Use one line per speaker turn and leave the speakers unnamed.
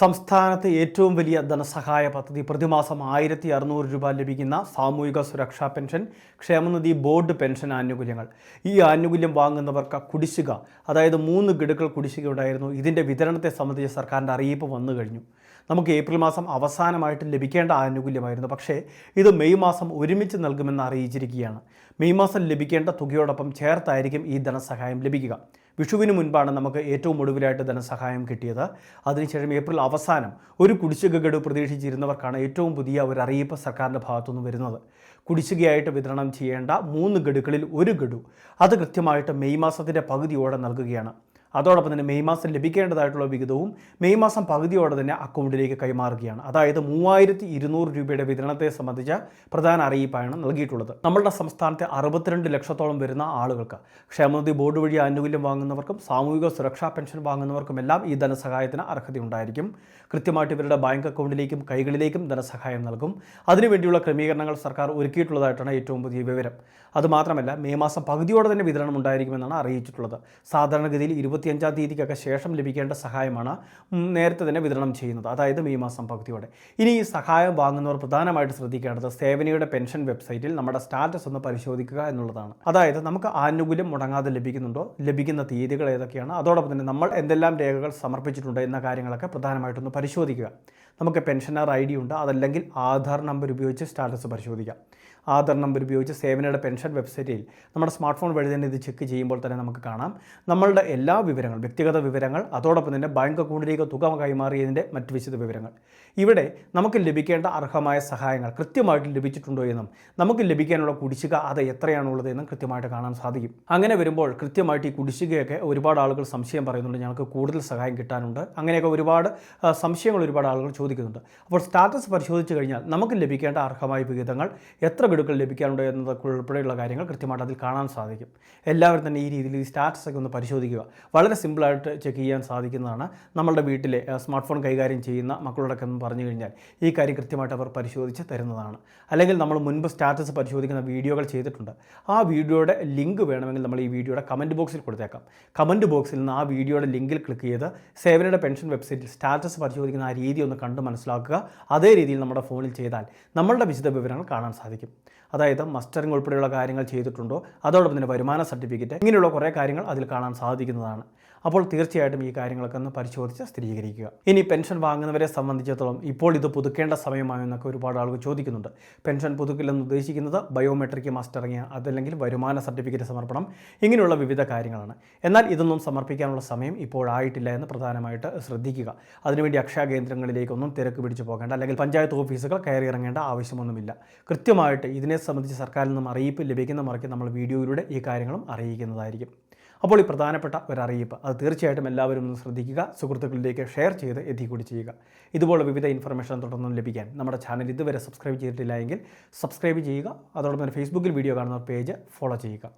സംസ്ഥാനത്ത് ഏറ്റവും വലിയ ധനസഹായ പദ്ധതി പ്രതിമാസം ആയിരത്തി അറുന്നൂറ് രൂപ ലഭിക്കുന്ന സാമൂഹിക സുരക്ഷാ പെൻഷൻ ക്ഷേമനിധി ബോർഡ് പെൻഷൻ ആനുകൂല്യങ്ങൾ. ഈ ആനുകൂല്യം വാങ്ങുന്നവർക്ക് കുടിശ്ശിക അതായത് മൂന്ന് ഗഡുക്കൾ കുടിശ്ശിക ഉണ്ടായിരുന്നു. ഇതിന്റെ വിതരണത്തെ സംബന്ധിച്ച് സർക്കാരിന്റെ അറിയിപ്പ് വന്നു കഴിഞ്ഞു. നമുക്ക് ഏപ്രിൽ മാസം അവസാനമായിട്ട് ലഭിക്കേണ്ട ആനുകൂല്യമായിരുന്നു. പക്ഷേ ഇത് മെയ് മാസം ഒരുമിച്ച് നൽകുമെന്ന് അറിയിച്ചിരിക്കുകയാണ്. മെയ് മാസം ലഭിക്കേണ്ട തുകയോടൊപ്പം ചേർത്തായിരിക്കും ഈ ധനസഹായം ലഭിക്കുക. വിഷുവിന് മുൻപാണ് നമുക്ക് ഏറ്റവും ഒടുവിലായിട്ട് ധനസഹായം കിട്ടിയത്. അതിനുശേഷം ഏപ്രിൽ അവസാനം ഒരു കുടിശ്ശിക ഗഡു പ്രതീക്ഷിച്ചിരുന്നവർക്കാണ് ഏറ്റവും പുതിയ ഒരു അറിയിപ്പ് സർക്കാരിന്റെ ഭാഗത്തുനിന്ന് വരുന്നത്. കുടിശ്ശികയായിട്ട് വിതരണം ചെയ്യേണ്ട മൂന്ന് ഗഡുക്കളിൽ ഒരു ഗഡു അത് കൃത്യമായിട്ട് മെയ് മാസത്തിന്റെ പകുതിയോടെ നൽകുകയാണ്. അതോടൊപ്പം തന്നെ മെയ് മാസം ലഭിക്കേണ്ടതായിട്ടുള്ള വിഹിതവും മെയ് മാസം പകുതിയോടെ തന്നെ അക്കൗണ്ടിലേക്ക് കൈമാറുകയാണ്. അതായത് മൂവായിരത്തി ഇരുന്നൂറ് രൂപയുടെ വിതരണത്തെ സംബന്ധിച്ച പ്രധാന അറിയിപ്പാണ് നൽകിയിട്ടുള്ളത്. നമ്മളുടെ സംസ്ഥാനത്തെ അറുപത്തിരണ്ട് ലക്ഷത്തോളം വരുന്ന ആളുകൾക്ക് ക്ഷേമനിധി ബോർഡ് വഴി ആനുകൂല്യം വാങ്ങുന്നവർക്കും സാമൂഹിക സുരക്ഷാ പെൻഷൻ വാങ്ങുന്നവർക്കുമെല്ലാം ഈ ധനസഹായത്തിന് അർഹതയുണ്ടായിരിക്കും. കൃത്യമായിട്ട് ഇവരുടെ ബാങ്ക് അക്കൗണ്ടിലേക്കും കൈകളിലേക്കും ധനസഹായം നൽകും. അതിനുവേണ്ടിയുള്ള ക്രമീകരണങ്ങൾ സർക്കാർ ഒരുക്കിയിട്ടുള്ളതായിട്ടാണ് ഏറ്റവും പുതിയ വിവരം. അതുമാത്രമല്ല മെയ് മാസം പകുതിയോടെ തന്നെ വിതരണം ഉണ്ടായിരിക്കുമെന്നാണ് അറിയിച്ചിട്ടുള്ളത്. സാധാരണഗതിയിൽ ഇരുപത്തിയഞ്ചാം തീയതിക്കൊക്കെ ശേഷം ലഭിക്കേണ്ട സഹായമാണ് നേരത്തെ തന്നെ വിതരണം ചെയ്യുന്നത്. അതായത് മെയ് മാസം പകുതിയോടെ. ഇനി ഈ സഹായം വാങ്ങുന്നവർ പ്രധാനമായിട്ട് ശ്രദ്ധിക്കേണ്ടത് സേവനയുടെ പെൻഷൻ വെബ്സൈറ്റിൽ നമ്മുടെ സ്റ്റാറ്റസ് ഒന്ന് പരിശോധിക്കുക എന്നുള്ളതാണ്. അതായത് നമുക്ക് ആനുകൂല്യം മുടങ്ങാതെ ലഭിക്കുന്നുണ്ടോ ലഭിക്കുന്ന തീയതികൾ ഏതൊക്കെയാണ് അതോടൊപ്പം തന്നെ നമ്മൾ എന്തെല്ലാം രേഖകൾ സമർപ്പിച്ചിട്ടുണ്ട് എന്ന കാര്യങ്ങളൊക്കെ പ്രധാനമായിട്ടൊന്ന് പരിശോധിക്കുക. നമുക്ക് പെൻഷനർ ഐ ഡി ഉണ്ട് അതല്ലെങ്കിൽ ആധാർ നമ്പർ ഉപയോഗിച്ച് സ്റ്റാറ്റസ് പരിശോധിക്കാം. ആധാർ നമ്പർ ഉപയോഗിച്ച് സേവനയുടെ പെൻഷൻ വെബ്സൈറ്റിൽ നമ്മുടെ സ്മാർട്ട് ഫോൺ വഴി തന്നെ ഇത് ചെക്ക് ചെയ്യുമ്പോൾ തന്നെ നമുക്ക് കാണാം. നമ്മളുടെ എല്ലാ വിവരങ്ങളും വ്യക്തിഗത വിവരങ്ങൾ അതോടൊപ്പം തന്നെ ബാങ്ക് അക്കൗണ്ടിലേക്ക് തുക കൈമാറിയതിന്റെ മറ്റ് വിശദ വിവരങ്ങൾ. ഇവിടെ നമുക്ക് ലഭിക്കേണ്ട അർഹമായ സഹായങ്ങൾ കൃത്യമായിട്ട് ലഭിച്ചിട്ടുണ്ടോ എന്നും നമുക്ക് ലഭിക്കാനുള്ള കുടിശ്ശിക അത് എത്രയാണുള്ളത് എന്നും കൃത്യമായിട്ട് കാണാൻ സാധിക്കും. അങ്ങനെ വരുമ്പോൾ കൃത്യമായിട്ട് ഈ കുടിശ്ശികയൊക്കെ ഒരുപാട് ആളുകൾ സംശയം പറയുന്നുണ്ട് ഞങ്ങൾക്ക് കൂടുതൽ സഹായം കിട്ടാനുണ്ട്. അങ്ങനെയൊക്കെ ഒരുപാട് സംശയങ്ങൾ ഒരുപാട് ആളുകൾ ചോദിക്കുന്നുണ്ട്. അപ്പോൾ സ്റ്റാറ്റസ് പരിശോധിച്ച് കഴിഞ്ഞാൽ നമുക്ക് ലഭിക്കേണ്ട അർഹമായ വിഹിതങ്ങൾ എത്ര ഗഡുക്കൾ ലഭിക്കാനുണ്ട് എന്നതൊക്കെ ഉൾപ്പെടെയുള്ള കാര്യങ്ങൾ കൃത്യമായിട്ട് അതിൽ കാണാൻ സാധിക്കും. എല്ലാവരും തന്നെ ഈ രീതിയിൽ ഈ സ്റ്റാറ്റസ് ഒക്കെ ഒന്ന് പരിശോധിക്കുക. വളരെ സിമ്പിളായിട്ട് ചെക്ക് ചെയ്യാൻ സാധിക്കുന്നതാണ്. നമ്മളുടെ വീട്ടിലെ സ്മാർട്ട് ഫോൺ കൈകാര്യം ചെയ്യുന്ന മക്കളോടൊക്കെ പറഞ്ഞു കഴിഞ്ഞാൽ ഈ കാര്യം കൃത്യമായിട്ട് അവർ പരിശോധിച്ച് തരുന്നതാണ്. അല്ലെങ്കിൽ നമ്മൾ മുൻപ് സ്റ്റാറ്റസ് പരിശോധിക്കുന്ന വീഡിയോകൾ ചെയ്തിട്ടുണ്ട്. ആ വീഡിയോയുടെ ലിങ്ക് വേണമെങ്കിൽ നമ്മൾ ഈ വീഡിയോയുടെ കമന്റ് ബോക്സിൽ കൊടുത്തേക്കാം. കമന്റ് ബോക്സിൽ നിന്ന് ആ വീഡിയോയുടെ ലിങ്കിൽ ക്ലിക്ക് ചെയ്ത് സേവനയുടെ പെൻഷൻ വെബ്സൈറ്റിൽ സ്റ്റാറ്റസ് പരിശോധിക്കുന്ന ആ രീതി ഒന്ന് കണ്ട് മനസ്സിലാക്കുക. അതേ രീതിയിൽ നമ്മുടെ ഫോണിൽ ചെയ്താൽ നമ്മളുടെ വിശദ വിവരങ്ങൾ കാണാൻ സാധിക്കും. അതായത് മസ്റ്ററിംഗ് ഉൾപ്പെടെയുള്ള കാര്യങ്ങൾ ചെയ്തിട്ടുണ്ടോ അതോടൊപ്പം തന്നെ വരുമാന സർട്ടിഫിക്കറ്റ് ഇങ്ങനെയുള്ള കുറേ കാര്യങ്ങൾ അതിൽ കാണാൻ സാധിക്കുന്നതാണ്. അപ്പോൾ തീർച്ചയായിട്ടും ഈ കാര്യങ്ങളൊക്കെ ഒന്ന് പരിശോധിച്ച് സ്ഥിരീകരിക്കുക. ഇനി പെൻഷൻ വാങ്ങുന്നവരെ സംബന്ധിച്ചിടത്തോളം ഇപ്പോൾ ഇത് പുതുക്കേണ്ട സമയമായോ എന്നൊക്കെ ഒരുപാട് ആളുകൾ ചോദിക്കുന്നുണ്ട്. പെൻഷൻ പുതുക്കില്ലെന്ന് ഉദ്ദേശിക്കുന്നത് ബയോമെട്രിക് മസ്റ്ററിങ് അതല്ലെങ്കിൽ വരുമാന സർട്ടിഫിക്കറ്റ് സമർപ്പണം ഇങ്ങനെയുള്ള വിവിധ കാര്യങ്ങളാണ്. എന്നാൽ ഇതൊന്നും സമർപ്പിക്കാനുള്ള സമയം ഇപ്പോഴായിട്ടില്ല എന്ന് പ്രധാനമായിട്ട് ശ്രദ്ധിക്കുക. അതിനുവേണ്ടി അക്ഷയ കേന്ദ്രങ്ങളിലേക്കൊന്നും തിരക്ക് പിടിച്ചു പോകേണ്ട അല്ലെങ്കിൽ പഞ്ചായത്ത് ഓഫീസുകൾ കയറി ഇറങ്ങേണ്ട ആവശ്യമൊന്നുമില്ല. കൃത്യമായിട്ട് ഇതിനെ സംബന്ധിച്ച് സർക്കാരിൽ നിന്നും അറിയിപ്പ് ലഭിക്കുന്ന മുറയ്ക്ക് നമ്മൾ വീഡിയോയിലൂടെ ഈ കാര്യങ്ങളും അറിയിക്കുന്നതായിരിക്കും. അപ്പോൾ ഈ പ്രധാനപ്പെട്ട ഒരു അറിയിപ്പ് അത് തീർച്ചയായിട്ടും എല്ലാവരും ഒന്ന് ശ്രദ്ധിക്കുക സുഹൃത്തുക്കളിലേക്ക് ഷെയർ ചെയ്ത് എത്തിക്കൂടി ചെയ്യുക. ഇതുപോലെ വിവിധ ഇൻഫർമേഷൻ തുടർന്നും ലഭിക്കാൻ നമ്മുടെ ചാനൽ ഇതുവരെ സബ്സ്ക്രൈബ് ചെയ്തിട്ടില്ല എങ്കിൽ സബ്സ്ക്രൈബ് ചെയ്യുക. അതോടൊപ്പം തന്നെ ഫേസ്ബുക്കിൽ വീഡിയോ കാണുന്ന പേജ് ഫോളോ ചെയ്യുക.